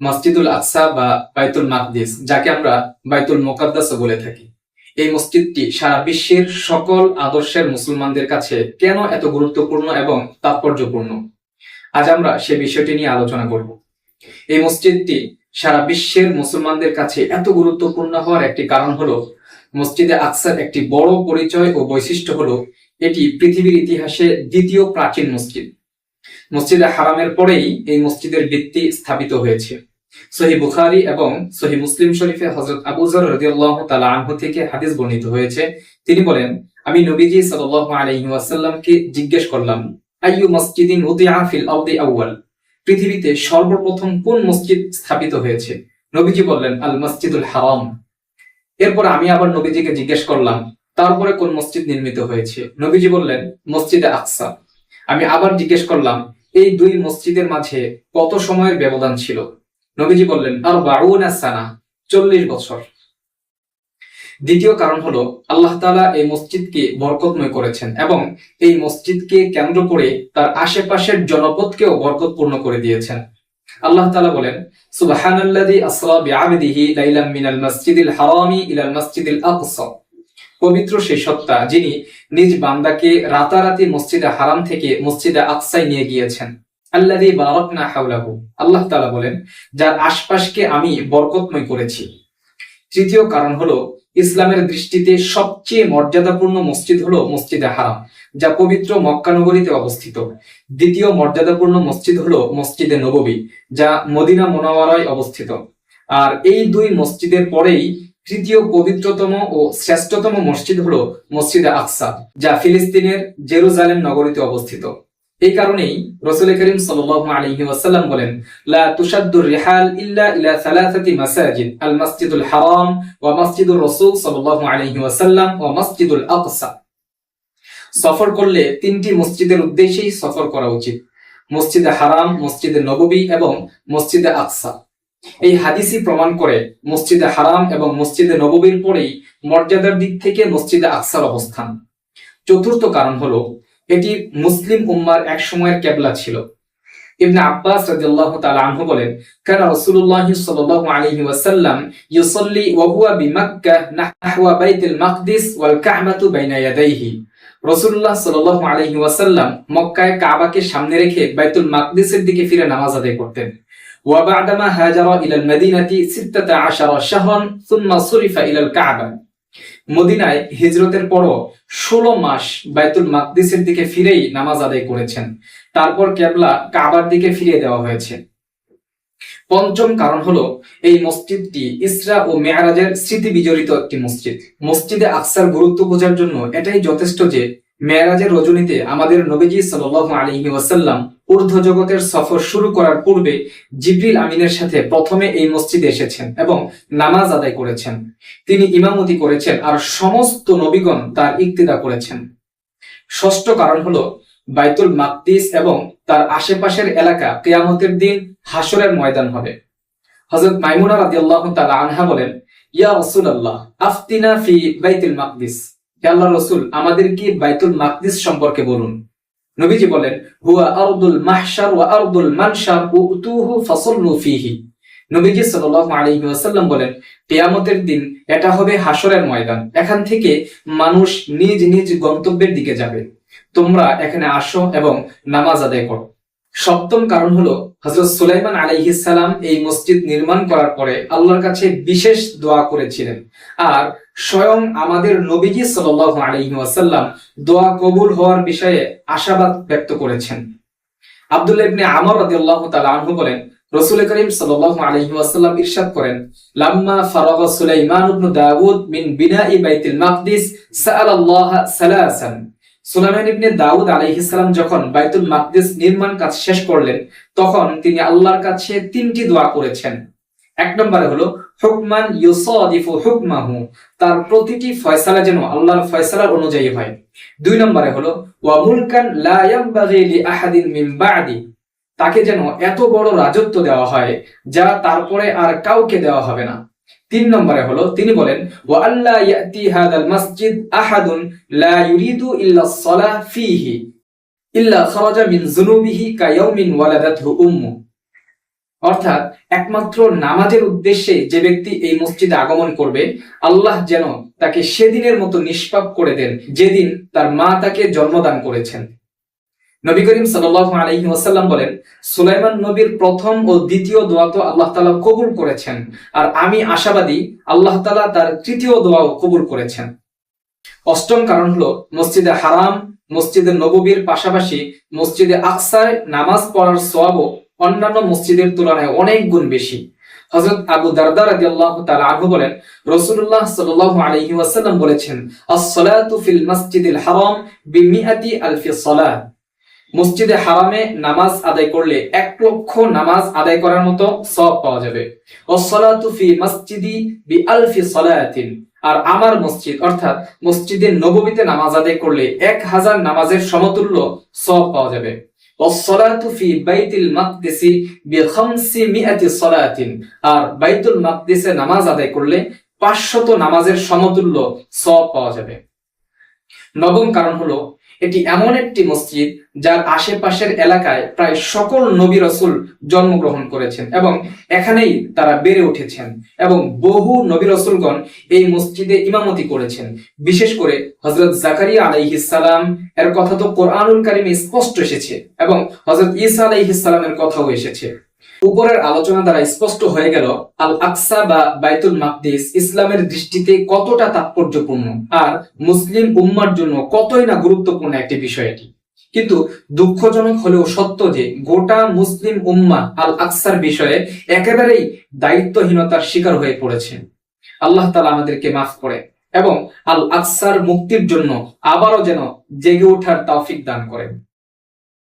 মসজিদুল আকসা বা বাইতুল মাকদিস, যাকে আমরা বাইতুল মোকাদ্দাস বলে থাকি। এই মসজিদটি সারা বিশ্বের সকল আদর্শের মুসলমানদের কাছে কেন এত গুরুত্বপূর্ণ এবং তাৎপর্যপূর্ণ? আজ আমরা সে বিষয়টি নিয়ে আলোচনা করব। এই মসজিদটি সারা বিশ্বের মুসলমানদের কাছে এত গুরুত্বপূর্ণ হওয়ার একটি কারণ হলো, মসজিদে আকসার একটি বড় পরিচয় ও বৈশিষ্ট্য হলো, এটি পৃথিবীর ইতিহাসে দ্বিতীয় প্রাচীন মসজিদ। মসজিদে হারামের পরেই এই মসজিদের ভিত্তি স্থাপিত হয়েছে। সহি বুখারি এবং সহি মুসলিম শরীফে হজরত আবু জর রাদিয়াল্লাহু তাআলা আনহু থেকে হাদিস বর্ণিত হয়েছে। তিনি বলেন, আমি নবীজি আলাইহি ওয়াসাল্লামকে জিজ্ঞেস করলাম, আইয়ু মসজিদিন উদিআ ফিল আরদি আউয়াল? পৃথিবীতে সর্বপ্রথম কোন মসজিদ স্থাপিত হয়েছে? নবীজি বললেন, আল মসজিদুল হারাম। এরপর আমি আবার নবীজিকে জিজ্ঞেস করলাম, তারপরে কোন মসজিদ নির্মিত হয়েছে? নবীজি বললেন, মসজিদে আকসা। আমি আবার জিজ্ঞেস করলাম, এই দুই মসজিদের মাঝে কত সময়ের ব্যবধান ছিল? নবীজি বললেন আর বাউনা সানা, চল্লিশ বছর। দ্বিতীয় কারণ হলো, আল্লাহ তালা এই মসজিদকে বরকতময় করেছেন এবং এই মসজিদকে কেন্দ্র করে তার আশেপাশের জনপদকেও বরকতপূর্ণ করে দিয়েছেন। আল্লাহ তালা বলেন, সুবহানাল্লাযী আসরা বিআবদিহি লাইলাম মিনাল মাসজিদিল হারামি ইলাল মাসজিদিল আকসা। পবিত্র সেই সত্তা যিনি নিজ বান্দাকে রাতারাতি মসজিদে হারাম থেকে মসজিদে আকসায় নিয়ে গিয়েছেন। হাওলাহু। আল্লাহ তাআলা বলেন, যার আশপাশকে আমি বরকতময় করেছি। তৃতীয় কারণ হলো, ইসলামের দৃষ্টিতে সবচেয়ে মর্যাদাপূর্ণ মসজিদ হলো মসজিদে হারাম, যা পবিত্র মক্কা নগরীতে অবস্থিত। দ্বিতীয় মর্যাদাপূর্ণ মসজিদ হলো মসজিদে নববী যা মদিনা মোনাওয়ারায় অবস্থিত। আর এই দুই মসজিদের পরেই তৃতীয় পবিত্রতম ও শ্রেষ্ঠতম মসজিদ হলো মসজিদে আকসা, যা ফিলিস্তিনের জেরুজালেম নগরীতে অবস্থিত। এই কারণেই রসুল করিম সাল্লাল্লাহু ওয়াসাল্লাম বলেন, লা ইল্লা ইলা সালাসাতি মাসাজিদ, আল মাসজিদুল হারাম ওয়া মাসজিদুর রাসূল সাল্লাল্লাহু আলাইহি ওয়াসাল্লাম ওয়া মাসজিদুল আকসা। সফর করলে তিনটি মসজিদের উদ্দেশ্যেই সফর করা উচিত, মসজিদে হারাম, মসজিদে নববী এবং মসজিদে আকসা। এই হাদিসই প্রমাণ করে মসজিদে হারাম এবং মসজিদে নববীর পরেই মর্যাদার দিক থেকে মসজিদে আকসার অবস্থান। চতুর্থ কারণ হলো, এটি মুসলিম উম্মার এক সময়ের কেবলা ছিল। ইবনে আব্বাস রাদিয়াল্লাহু তাআলা আনহু বলেন, কানা রাসূলুল্লাহ সাল্লাল্লাহু আলাইহি ওয়াসাল্লাম ইউসাল্লি ওয়া হুয়া বিমাক্কাহ নাহওয়া বাইতুল মাকদিস ওয়াল বাইনা ইয়াদাইহি। রাসূলুল্লাহ সাল্লাল্লাহু আলাইহি ওয়াসাল্লাম মক্কায় কাবাকে সামনে রেখে বাইতুল মাকদিসের দিকে ফিরে নামাজ আদায় করতেন। ওয়া বা'দামা হাজারা ইলাল মাদিনাতি 16 শাহরান সুম্মা সুরিফা ইলাল কা'বা। মদিনায় হিজরতের পরও ষোলো মাস বাইতুল মাকদিসের দিকে ফিরেই নামাজ আদায় করেছেন। তারপর কেবলা কাবার দিকে ফিরিয়ে দেওয়া হয়েছে। পঞ্চম কারণ হলো, এই মসজিদটি ইসরা ও মেয়ারাজের স্মৃতি বিজড়িত একটি মসজিদ। মসজিদে আকসার গুরুত্ব বোঝার জন্য এটাই যথেষ্ট যে মেয়ারাজের রজনীতে আমাদের নবীজি সাল্লাল্লাহু আলাইহি ওয়াসাল্লাম ঊর্ধ্ব জগতের সফর শুরু করার পূর্বে জিবরিল আমিনের সাথে প্রথমে এই মসজিদে এসেছেন এবং নামাজ আদায় করেছেন। তিনি ইমামতি করেছেন আর সমস্ত নবীগণ তার ইক্তিদা করেছেন। ষষ্ঠ কারণ হলো বাইতুল মাকদিস এবং তার আশেপাশের এলাকা কেয়ামতের দিন হাসরের ময়দান হবে। হযরত মাইমুনা রাদিয়াল্লাহু তাআলা আনহা বলেন, ইয়া রাসূলুল্লাহ, আফতিনা ফি বাইতুল মাকদিস। হে আল্লাহর রাসূল, আমাদেরকে বাইতুল মাকদিস সম্পর্কে বলুন। নবীজি বলেন, হুয়া আরদুল মাহশার ওয়া আরদুল মানশার, উতুহু ফাসাল্লু ফিহি। নবীজি সাল্লাল্লাহু আলাইহি ওয়াসাল্লাম বলেন, কিয়ামতের দিন এটা হবে হাসরের ময়দান। এখান থেকে মানুষ নিজ নিজ গন্তব্যের দিকে যাবে। তোমরা এখানে আসো এবং নামাজ আদায় করো। সপ্তম কারণ হলো, হযরত সুলাইমান সালাম এই মসজিদ নির্মাণ করার পরে আল্লাহর কাছে বিশেষ দোয়া করেছিলেন। আর স্বয়ং আমাদের নবীজি সাল্লাল্লাহু আলাইহি ওয়াসাল্লাম দোয়া কবুল হওয়ার বিষয়ে আশাবাদ ব্যক্ত করেছেন। আব্দুল্লাহ আমর আনহু বলেন করিম ইরশাদ করেন, লাম্মা ফারাগা সুলাইমান ইবনে দাউদ মিন বিনাই বাইতুল মাকদিস সাআলাল্লাহ সালাসান। সুলাইমান ইবনে দাউদ আলাইহিস সালাম যখন বাইতুল মাকদিস নির্মাণ কাজ শেষ করলেন, তখন তিনি আল্লাহর কাছে তিনটি দোয়া করেছেন। এক নম্বরে হলো হুকমান ইউসাদিফু হুকমাহু। তার প্রতিটি ফয়সালা যেন আল্লাহর ফয়সালার অনুযায়ী হয়। দুই নম্বরে হলো, ওয়া মুলকান লা ইয়ানবাগি লি আহাদিন মিন বাদি। তাকে যেন এত বড় রাজত্ব দেওয়া হয়, যা তারপরে আর কাউকে দেওয়া হবে না। তিন নম্বরে হলো, তিনি বলেন, ওয়া আল্লাহ ইয়াতি হাদাল মসজিদ আহাদুন লা ইউরিদু ইল্লা সালাহ ফিহি, ইল্লা খারাজা মিন যুনুবিহি কায়াউমিন ওয়ালাদাতহু উম্মু। অর্থাৎ একমাত্র নামাজের উদ্দেশ্যে যে ব্যক্তি এই মসজিদে আগমন করবে, আল্লাহ যেন তাকে সেদিনের মতো নিষ্পাপ করে দেন যেদিন তার মা তাকে জন্মদান করেছেন। নবী করিম সাল্লাল্লাহু আলাইহি ওয়াসাল্লাম বলেন, সুলাইমান নবীর প্রথম ও দ্বিতীয় দোয়া তো আল্লাহ তাআলা কবুল করেছেন, আর আমি আশাবাদী আল্লাহ তাআলা তার তৃতীয় দোয়াও কবুল করেছেন। অষ্টম কারণ হলো মসজিদে হারাম, মসজিদে নববীর পাশাপাশি মসজিদে আকসায় নামাজ পড়ার সোয়াবও অন্যান্য মসজিদের তুলনায় অনেক গুণ বেশি। হযরত আবু দারদা রাদিয়াল্লাহু তাআলা আনহু বলেন, রাসূলুল্লাহ সাল্লাল্লাহু আলাইহি ওয়াসাল্লাম বলেছেন, আস-সালাতু ফিল মাসজিদিল হারাম বিমিআতি আলফি সালাহ। মসজিদে হারামে নামাজ আদায় করলে এক লক্ষ নামাজ আদায় করার মতো সব পাওয়া যাবে। ওয়াস-সালাতু ফি মাসজিদি বিআলফি সালাতিন। আর আমার মসজিদ, অর্থাৎ মসজিদে নববীতে নামাজ আদায় করলে এক হাজার নামাজের সমতুল্য সব পাওয়া যাবে। ওয়াস-সালাতু بيت المقدس بخمسمائة صلاة. আর বাইতুল মাকদিসে নামাজ আদায় করলে পাঁচশত নামাজের সমতুল্য সওয়াব পাওয়া যাবে। নবম কারণ হলো এটি এমন একটি মসজিদ যার আশেপাশের এলাকায় প্রায় সকল নবী রসুল জন্মগ্রহণ করেছেন এবং এখানেই তারা বেড়ে উঠেছেন এবং বহু নবী রসুলগণ এই মসজিদে ইমামতি করেছেন। বিশেষ করে হজরত জাকারিয়া আলাইহিস সালাম, এর কথা তো কোরআনুল কারিমে স্পষ্ট এসেছে এবং হজরত ঈসা আলাইহিস সালামের কথাও এসেছে। উপরের আলোচনা দ্বারা স্পষ্ট হয়ে গেল আল আকসা বা বাইতুল মাকদিস ইসলামের দৃষ্টিতে কতটা তাৎপর্যপূর্ণ আর মুসলিম উম্মার জন্য কতই না গুরুত্বপূর্ণ একটি বিষয় এটি। কিন্তু দুঃখজনক হলেও সত্য যে গোটা মুসলিম উম্মা আল আকসার বিষয়ে একেবারেই দায়িত্বহীনতার শিকার হয়ে পড়েছে। আল্লাহ তালা আমাদেরকে মাফ করে এবং আল আকসার মুক্তির জন্য আবারও যেন জেগে ওঠার তৌফিক দান করেন।